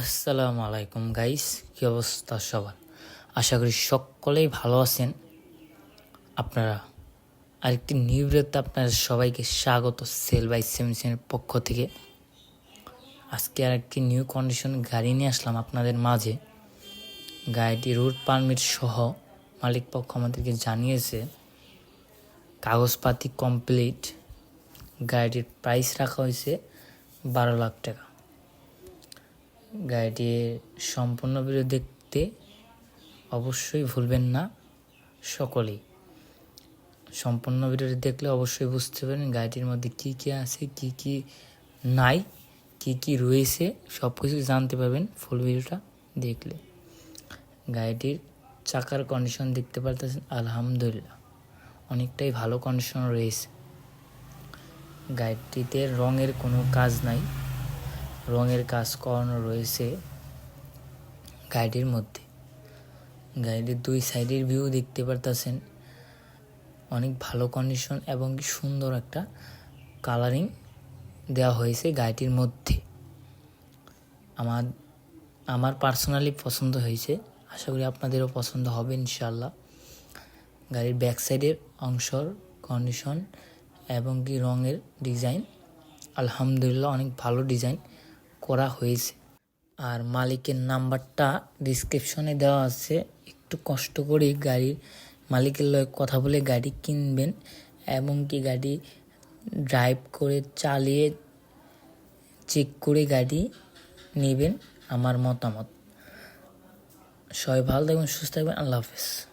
আসসালামু আলাইকুম গাইস কী অবস্থা সবার? আশা করি সকলেই ভালো আছেন। আপনারা আরেকটি নিউরেতে আপনাদের সবাইকে স্বাগত সেল বাই সেমসেনের পক্ষ থেকে। আজকে আরেকটি নিউ কন্ডিশন গাড়ি নিয়ে আসলাম আপনাদের মাঝে। গাড়িটি রুট পারমিট সহ মালিক পক্ষ আমাদেরকে জানিয়েছে, কাগজপাতি কমপ্লিট গাড়িটির প্রাইস রাখা হয়েছে বারো লাখ টাকা। গাড়িটির সম্পূর্ণ ভিডিও দেখতে অবশ্যই ভুলবেন না সকলেই। সম্পূর্ণ ভিডিওটি দেখলে অবশ্যই বুঝতে পারবেন গাড়িটির মধ্যে কি কি আছে, কি কি নাই, কি কি রয়েছে সব কিছু জানতে পারবেন ফুল ভিডিওটা দেখলে। গাড়িটির চাকার কন্ডিশন দেখতে পারতেছেন, আলহামদুলিল্লাহ। অনেকটাই ভালো কন্ডিশন রয়েছে। গাড়িটিতে রঙের কোনো কাজ নাই। রঙের কাজ করানো রয়েছে গাড়িটির মধ্যে। গাড়িটির দুই সাইডের ভিউ দেখতে পারতেছেন। অনেক ভালো কন্ডিশন এবং সুন্দর একটা কালারিং দেওয়া হয়েছে গাড়িটির মধ্যে। আমার আমার পার্সোনালি পছন্দ হয়েছে। আশা করি আপনাদেরও পছন্দ হবে ইনশাল্লাহ গাড়ির ব্যাক সাইডের অংশর কন্ডিশন এবং কি রঙের ডিজাইন আলহামদুলিল্লাহ অনেক ভালো ডিজাইন করা হয়েছে। আর মালিকের নাম্বারটা ডিসক্রিপশনে দেওয়া আছে। একটু কষ্ট করে গাড়ির মালিকের লয় কথা বলে গাড়ি কিনবেন এবং কি গাড়ি ড্রাইভ করে চালিয়ে চেক করে গাড়ি নেবেন, আমার মতামত। সবাই ভালো থাকবেন, সুস্থ থাকবেন, আল্লাহ হাফেজ।